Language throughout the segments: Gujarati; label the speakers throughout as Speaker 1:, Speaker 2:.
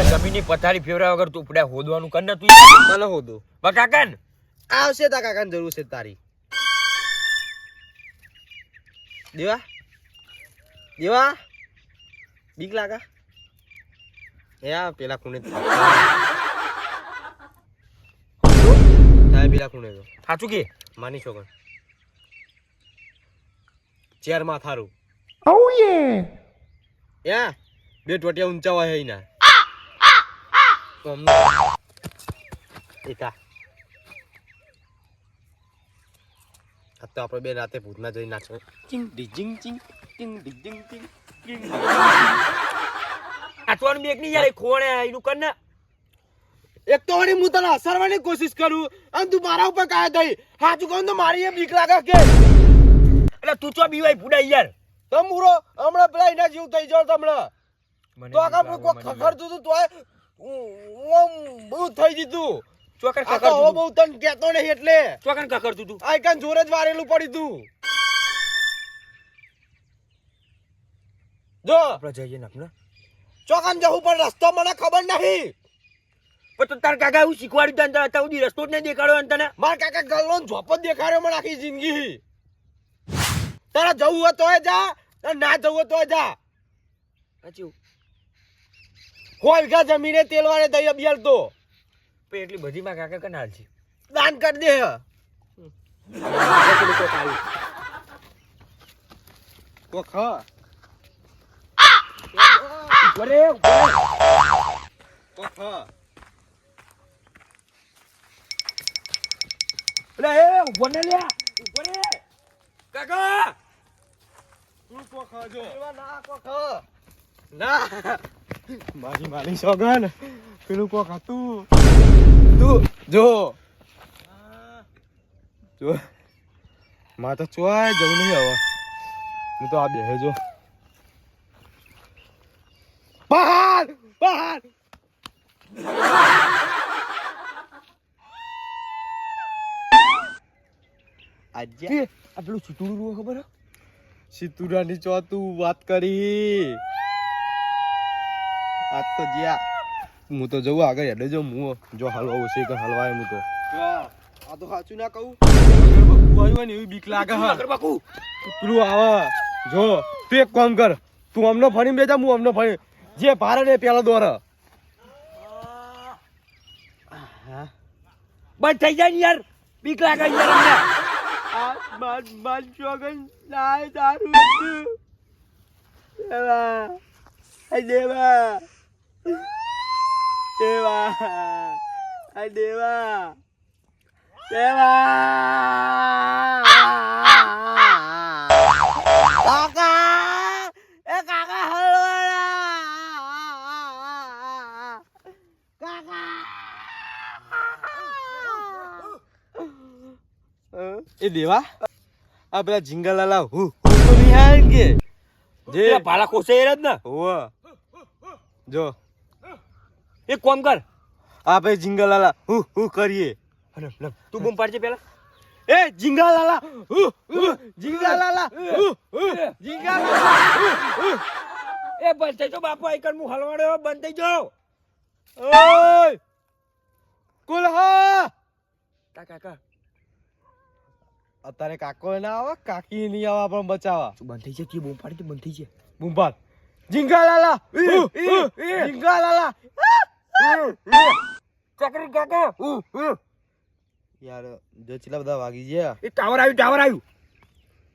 Speaker 1: એટલે જમીનની પથારી ફેરવ્યા વગર તું પડ્યા હોદવાનું કર ને તું
Speaker 2: મને હોદો.
Speaker 1: બકાકન
Speaker 2: આવશે તા કાકાની જરૂર છે તારી. દેવા. દેવા. બીક લાગા. એ આ પેલા કુણે પેલા કુણે તો.
Speaker 1: સાચું કે?
Speaker 2: માની છો ચેરમાં થારું યા બે ટોટિયા ઊંચા હોય એના એકા આ તો આપણે બે રાતે ભૂતના જઈ નાખો ચિંગ ડીજિંગ ચિંગ ચિંગ ડીજિંગ ચિંગ ચિંગ
Speaker 1: આટવાનું બેક નહીં યાર ખોણે એનું કર ને
Speaker 2: એક તો વળી હું તને કોશિશ કરું અને તું મારા ઉપર કાય થઈ હાચું કહું તો મારી એ બીક લાગે કે
Speaker 1: એટલે તું ચો બીવાય ફૂડા યાર
Speaker 2: તો મૂરો હમણાં પેલા એના જેવું થઈ જાવ તમને તો આગળ કોઈ
Speaker 1: તું
Speaker 2: ખખડતું હતું તોય ઓમ બહુ થઈ દીધું
Speaker 1: ચોકન
Speaker 2: આ તો બહુ તન કેતો નહીં એટલે.
Speaker 1: ચોકન કકડતું તું.
Speaker 2: આ કાન જોર જ વારેલું પડ્યું તું. જો.
Speaker 1: આપણે જઈએ ને આપણે.
Speaker 2: ચોકન જવું પણ રસ્તો મને ખબર નહીં.
Speaker 1: પણ તાર કાકા એવું શીખવાડ્યું તને તું સુધી રસ્તો જ નહીં દેખાડ્યો તને?
Speaker 2: માર કાકા ગલ્લો ઝોપ જ દેખાડ્યો મને આખી જિંદગી. તારે જવું હોય તોય જા ના જવું હોય તોય જા.
Speaker 1: સાચું
Speaker 2: કોઈ વીઘા જમીને તેલ વાળે દઈ અબિયાલ તો
Speaker 1: પણ એટલી બધી માં કાકા કને હાલ છે
Speaker 2: દાન કરી દે કો ખા.
Speaker 1: ઉભરે
Speaker 2: કો ખા.
Speaker 1: એટલે એ કાકા!
Speaker 2: તું કો ખાજો. ના કો ના. મારી મારી સોગન પેલું કો ખાતું તું જો જો માં તો ચોય જવું નહીં હવે હું તો આ બેહે જો બહાર બહાર આજે
Speaker 1: કે આ પેલું છૂટું રૂ ખબર હે?
Speaker 2: સિતુરાની ચોતું વાત કરી આજ તો જ્યાં. હું તો જવું આગળ હેડે જો હું જો હલવા ઓછી કે હલવાય હું તો. આ તો સાચું ના કહું. આવ્યું ને એવી બીક લાગે હા.
Speaker 1: બાકુ
Speaker 2: પેલું આવે. જો તું એક કામ કર. તું અમને ફરી બેજા હું અમને ફરી. જે ભારે ને પેલા દોર.
Speaker 1: બંધ થઈ જાય ને યાર. બીક લાગે યાર અમને.
Speaker 2: આ બાદ બાદ ચોગન લાય દેવા. દેવા. દેવા. આ દેવા. દેવા. કાકા એ કાકા હલવાના કાકા. એ દેવા આ પેલા જીંગલાલા હુ હુ તો કે જે
Speaker 1: પાલા ભાલા કોસે એ જ ને.
Speaker 2: હો જો.
Speaker 1: એક કોમ કર.
Speaker 2: આ ભાઈ જીંગલાલા હુ હુ કરીએ.
Speaker 1: તું બૂમ પાડજે પેલા
Speaker 2: એ જીંગલાલા હુ હુ જીંગલાલા હુ હુ જીંગલાલા.
Speaker 1: એ બંધ થઈ જાઓ બાપુ આઈકર હું હલવાડ્યો બંધ થઈ જાઓ.
Speaker 2: ઓય કુલહા
Speaker 1: તા કાકા
Speaker 2: અત્યારે કાકો ના આવે કાકી નહીં આવે પણ બચાવા
Speaker 1: તું બંધ થઈ જાય? તું બૂમ પાડી તું બંધ થઈ જાય?
Speaker 2: બૂમ પાડ.
Speaker 1: એ.
Speaker 2: જીંગાલાલા.
Speaker 1: ચકરી કાકા ઉ, ઉ.
Speaker 2: યાર જો ચેલા બધા વાગી ગયા
Speaker 1: એ ટાવર આવ્યું ટાવર આવ્યું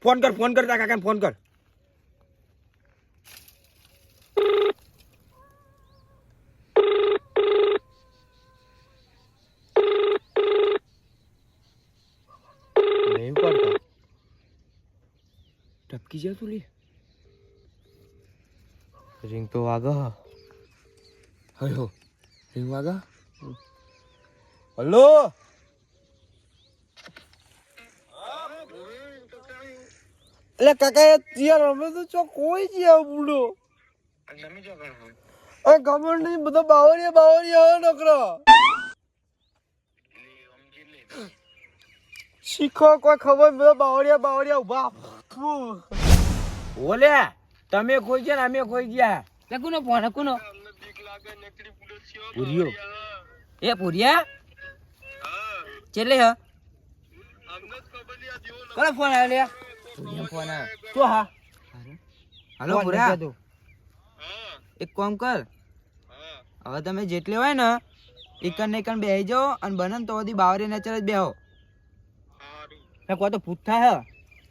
Speaker 1: ફોન કર ફોન કર તા કાકાને ફોન કર
Speaker 2: નહીં પડતા
Speaker 1: ટપકી જાય તું લે
Speaker 2: રિંગ તો વાગે હ.
Speaker 1: હયો રિંગ વાગા
Speaker 2: હલો એટલે કાકા યાર અમે તો ચો કોઈ જ યાર બુડો આ ખબર નહીં બધા બાવરિયા બાવરિયા હવે નકરો શીખો કોઈ ખબર બધા બાવરિયા બાવરિયા ઊભા.
Speaker 1: ઓલે તમે ખોઈ ગયા ને અમે ખોઈ ગયા કોનો ફોન હે? કોનો પૂરીઓ. એ પૂરિયા? ચેલે હ? કોનો ફોન આવ્યો લે પૂર્યા ફોન આવ્યો તો હા. હાલો
Speaker 3: પૂર્યા. તું.
Speaker 1: એક કામ કર. હવે તમે જેટલે હોય ને એકન ને એકન બેહી જાઓ અને બનન તો બધી બાવરી નેચર જ બેહો.
Speaker 3: ને કોઈ તો પૂછતા થાય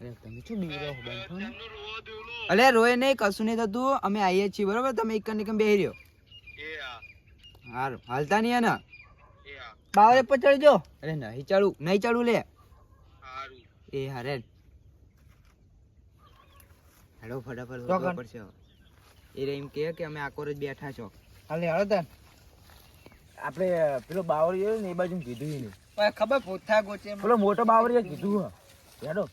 Speaker 1: અરે તમે શું બીવરો અલે રોય નહીં કશું નહીં થતું. અમે આવીએ છીએ બરોબર? તમે એકન એકન બેહી રહ્યો. હારું. હાલતા નહીં ને
Speaker 3: બાવરે પર ચડી જો
Speaker 1: અરે નહીં ચડું નહીં ચડું લે. એ હારે. હેડો ફટાફટ પડશે એ રે એમ કહે કે અમે આકોર જ બેઠા છો.
Speaker 3: હાલે હાલો તન. આપણે પેલો બાવરી ને એ બાજુ કીધું નહીં
Speaker 1: ખબર પોથા ગોચે
Speaker 3: પેલો મોટો બાવરી કીધું હેડો.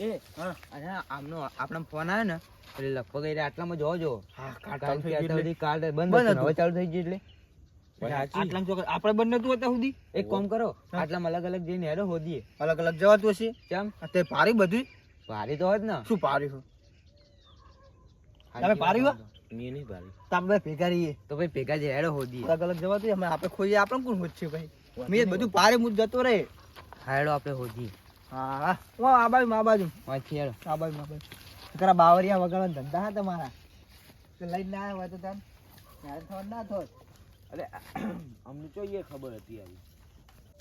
Speaker 1: એ હા. આમનો આપણો ફોન આવ્યો ને એટલે લગભગ એટલે આટલામાં જોવો જો
Speaker 3: હા
Speaker 1: કારણ કે અત્યાર સુધી કાર્ડ બંધ. હવે ચાલુ થઈ ગયું એટલે.
Speaker 3: આટલામાં આપણે બંને તું હતા સુધી.
Speaker 1: એક કામ કરો આટલામાં અલગ અલગ જઈને હેડો હોદીએ.
Speaker 3: અલગ અલગ જવાતું હશે?
Speaker 1: કેમ
Speaker 3: તે પારી બધું
Speaker 1: ભારી તો હોત ને.
Speaker 3: શું પારી છે તમે પારી હો?
Speaker 1: મેં નહીં ભારી.
Speaker 3: તો ભેગા રહીએ.
Speaker 1: તો ભાઈ ભેગા જે હેડો હોદીએ.
Speaker 3: અલગ અલગ જવાતું અમે આપણે ખોઈએ આપણે કોણ હોત ભાઈ? મેં બધું પારી મુજ જતો રહે.
Speaker 1: હેડો આપણે હોદીએ.
Speaker 3: હા હા. હું આ બાજુ આ બાજુ
Speaker 1: વાંચી હેડો.
Speaker 3: આ બાજુ આ બાજુ કરા બાવરિયા વગરનો ધંધા હા તમારા? તો લઈને ના આવ્યા હોય તો તાન યાર થોડ ના થોડ
Speaker 2: અરે અમને જોઈએ ખબર હતી આવી.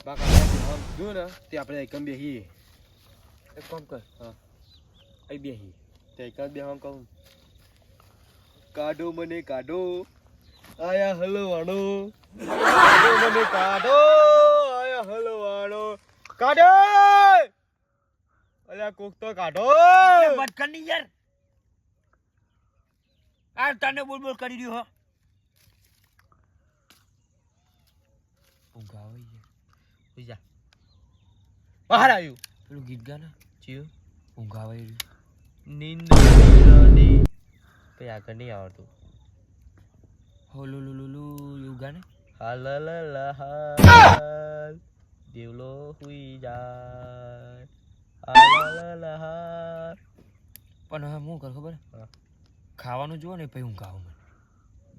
Speaker 2: બાકા જો ને તે આપણે એકમ બેહીએ. એક કામ કર. હા. અહીં બેહી. તે એકમ હમ કહું. કાઢો મને કાઢો. આયા હલવાણો કાઢો મને કાઢો. આયા હલવાણો કાઢો! અલ્યા કોક તો કાઢો.
Speaker 1: બટકની યાર. આ તને બોલ બોલ કરી રહ્યો હો. ઊંઘ આવે યાર સુઈ જા.
Speaker 2: બહાર આવ્યું.
Speaker 1: પેલું ગીત ગાને. ચિયો. ઊંઘ આવે
Speaker 2: નીંદની પછી આગળ નહીં આવડતું.
Speaker 1: હોલો લુ લુ લુ એવું ગાને
Speaker 2: હાલ દેવલો હુઈ જાય. હાલ
Speaker 1: પણ હવે હું કર ખબર? ખાવાનું જુઓ ને પછી ઊંઘ આવું મને.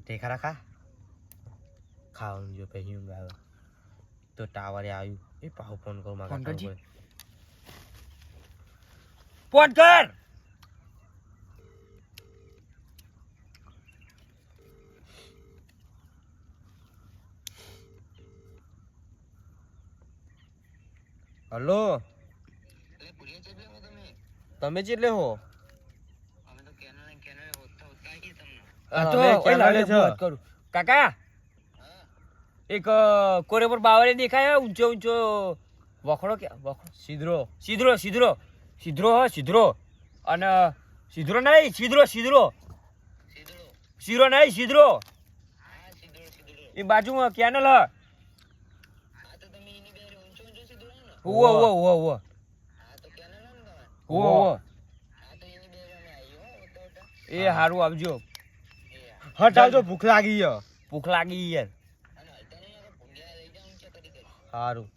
Speaker 2: તે ખરા ખા ખાવાનું જો પછી ઊંઘ આવે તો ટાવરે આવ્યું એ પાહુ ફોન કરું મારા
Speaker 1: ફોન કરજી. ફોન કર!
Speaker 2: હલો? તમે ચેટલે હો.
Speaker 1: કાકા એક કોરે પર બાવળે દેખાય ઊંચો ઊંચો વખડો કે વખડો
Speaker 2: સીધરો.
Speaker 1: સીધરો સીધરો. સીધરો હ સીધરો. અને સીધરો નહીં સીધરો સીધરો. સીરો નહીં સીધરો. એ બાજુમાં કેનલ હ. ઉવો ઉવો ઉવો ઉવો. ઉવો એ હારું આવજો.
Speaker 2: ચાલજો ભૂખ લાગી છે.
Speaker 1: ભૂખ લાગી યાર
Speaker 2: સારું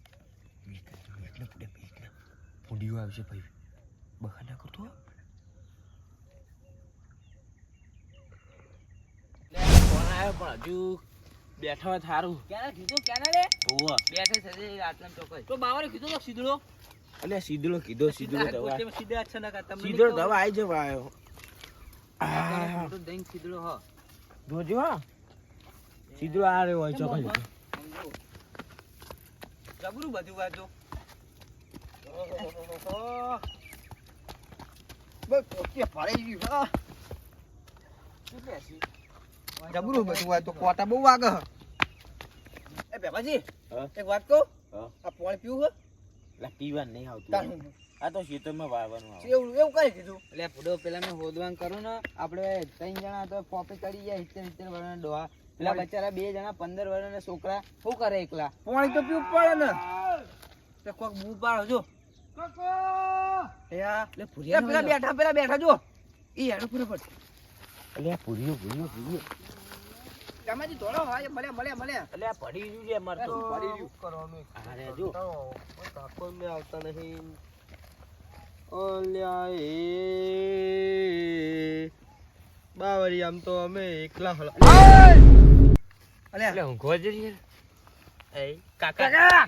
Speaker 1: ભૂંડીઓ આવશે ભાઈ. બખા કરતો
Speaker 3: આવ્યો પણ હજુ બેઠો સારું
Speaker 1: ક્યારે કીધું? ક્યારે બેઠે આટલા ચોકસ
Speaker 3: તો બાવરે કીધું તો સીધડો
Speaker 2: અલ્યા સીધો કીધો સીધો દવા.
Speaker 3: સીધા છે ને તમને
Speaker 2: સીધડો દવા આવી જવા આવ્યો
Speaker 1: તો દઈ સીધો હો.
Speaker 2: જોજો હા. સીધો આ રહ્યો હોય ચોકડી
Speaker 1: જબરું બધું વાતો
Speaker 3: બસ પોતે ફરાઈ ગયું હા. જબરું બધું વાજો તો કોટા બહુ વાગે. હે. એ બેબાજી
Speaker 2: હા?
Speaker 3: એક વાત કહું? આ પાણી પીવું
Speaker 2: લા પીવા નહીં આવતું આ તો ખેતરમાં વાવવાનું આવે.
Speaker 3: એવું એવું કઈ કીધું?
Speaker 1: એટલે ફૂડો પેલા મેં હોદવાન કરું ને આપણે ત્રણ જણા તો પોપે કરી ગયા સિત્તેર સિત્તેર વર્ષના ડોહા. પેલા બચારા બે જણા પંદર વર્ષના છોકરા શું કરે એકલા?
Speaker 3: પાણી તો પીવું પડે ને. તે કોક બૂ પાડો જો. એ
Speaker 1: એટલે
Speaker 3: એ પેલા બેઠા પેલા બેઠા જો. ઈ હેડો પૂરો. પડ
Speaker 2: એટલે પૂરીઓ પૂરીઓ પૂરીઓ
Speaker 3: કામાજી ધોળો હોય મળે મળે મળે.
Speaker 2: અલ્યા પડી રહ્યું છે મારે તો.
Speaker 3: પડી રહ્યું.
Speaker 2: કરવાનું? અરે જો કાકો મે આવતા નહીં. અલ્યા એ. બાવરી આમ તો અમે એકલા હલા.
Speaker 3: અલ્યા.
Speaker 1: એટલે ઊંઘો જ યાર
Speaker 2: એ કાકા.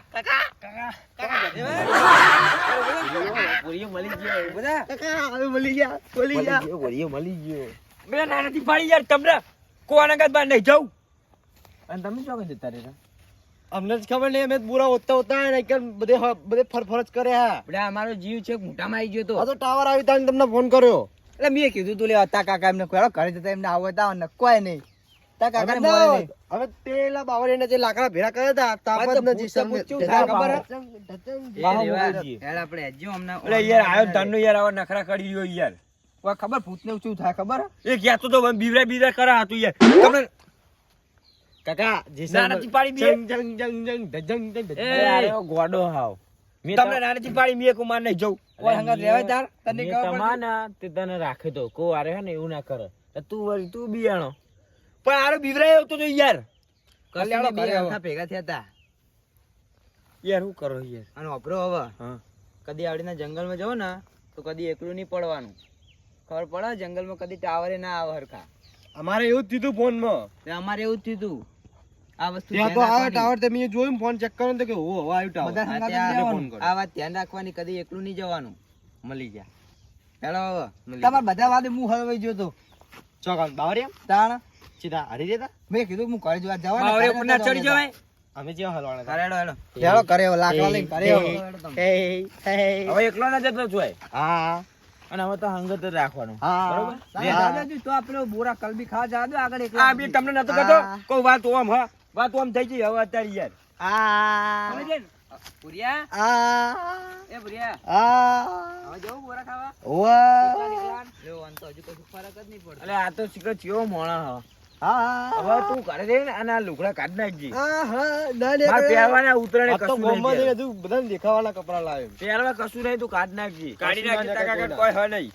Speaker 1: પૂરીઓ મળી ગયો.
Speaker 3: બધા. કાકા મળી ગયા મળી ગયા.
Speaker 2: વળીએ મળી ગયો.
Speaker 1: બે નાનાથી પાડી યાર તમને. કોના ગાત બાર નહીં જવું
Speaker 3: અને તમે શું જતા રહેતા?
Speaker 2: અમને જ ખબર નહીં અમે બુરા હોતા હોતા ને કે બધે બધે ફરફરજ જ કરે હા
Speaker 3: આપણે અમારો જીવ છે મોટામાં આવી ગયો
Speaker 2: આ
Speaker 3: તો
Speaker 2: ટાવર આવી તા તમને ફોન કર્યો.
Speaker 3: એટલે મેં કીધું તું લે હતા કાકા એમને કોઈ ઘરે જતા એમને આવો હતા અને કોઈ નહીં. તા કાકા
Speaker 2: હવે
Speaker 3: ને
Speaker 2: હવે તેલા બાવરીને જે લાકડા ભેરા કર્યા હતા
Speaker 3: ખબર આપણે હજુ હમણાં
Speaker 1: એટલે યાર આયો ધનનો યાર આવા નખરા કરી ગયો યાર.
Speaker 3: ઓય ખબર ભૂતને શું થાય ખબર?
Speaker 1: એ ગયા તો તો બીવરા બીવરા કરા હતું યાર. તમને
Speaker 2: કાકા જે
Speaker 1: નાનાથી પાડી બી
Speaker 2: જંગ જંગ જંગ જંગ ધજંગ જંગ ધજંગ.
Speaker 1: એ,
Speaker 2: ગોડો હાવ. મેં
Speaker 1: તમને નાનાથી પાડી મેં કુમાર નહીં જાઉં.
Speaker 3: ઓય હંગાત રહેવાય તાર? તને ખબર
Speaker 2: તમાના તે તને રાખે તો. કો આરે હે ને એવું ના કરે. તું વળી તું બિયાણો.
Speaker 1: પણ આરો બીવરાયો તો તો યાર.
Speaker 3: કલ્યાણો
Speaker 2: બે
Speaker 3: ઘરે ભેગા થયા હતા
Speaker 1: યાર હું કરો યાર?
Speaker 3: અને વાપરો હવે.
Speaker 1: હા.
Speaker 3: કદી આવડીના જંગલમાં જાવ ને તો કદી એકલું નહીં પડવાનું. ખબર પડે જંગલમાં કદી ટાવરે ના આવે હરખા.
Speaker 2: અમારે એવું જ થયું
Speaker 3: ફોનમાં અમારે એવું જ થયું આ વસ્તુ
Speaker 2: ત્યાં તો આ ટાવર તે જોયું ફોન ચેક કર્યો તો કે ઓ હવે આવ્યું ટાવર.
Speaker 3: આ વાત ધ્યાન રાખવાની કદી એકલું નહીં જવાનું. મળી ગયા. હેલો હવે. બધા વાદે હું હલવાઈ ગયો તો.
Speaker 2: ચોકાન બાવરિયા
Speaker 3: તાણ?
Speaker 2: સીધા હારી જતા?
Speaker 3: મેં કીધું હું ઘરે જોવા
Speaker 1: બાવરે ઉપર ના ચડી જવાય?
Speaker 2: અમે જ્યાં હલવાના
Speaker 3: કરેડો હેલો હેલો. કરે લાકડા લઈને કરે.
Speaker 2: Hey, hey.
Speaker 1: હવે એકલો ના જતો છું
Speaker 2: હા.
Speaker 1: અને હવે તો હંગત જ રાખવાનું. બરોબર?
Speaker 3: તો આપણે બોરા કલબી ખા દો આગળ એકલા.
Speaker 1: આ બી તમને નતો કહેતો? કોઈ વાત ઓમ હા. વાત ઓમ થઈ ગઈ હવે અત્યારે યાર.
Speaker 2: આ
Speaker 3: સમજે? ભુરિયા?
Speaker 2: આ
Speaker 3: એ ભુરિયા.
Speaker 2: આ
Speaker 3: હવે જવું બોરા ખાવા?
Speaker 2: ઓવા
Speaker 3: લો આમ તો હજુ કશું ફરક જ નહીં પડતો.
Speaker 1: એટલે આ તો શીખર ચિયો મોણા
Speaker 2: હા.
Speaker 1: હવે તું ઘરે જઈને અને આ લુગડા કાઢ નાખજી.
Speaker 2: હા હા. ના
Speaker 1: મારે પહેરવાના ઉતરણે કશું નહીં
Speaker 2: જઈને હજુ બધાને દેખાવાના કપડા લાવ્યો
Speaker 1: પહેરવા કશું નહીં તું કાઢ નાખજી. કાઢી
Speaker 2: ના
Speaker 1: નાખજી
Speaker 2: દેખાય
Speaker 1: તાકા કાકા કોઈ હ નહીં.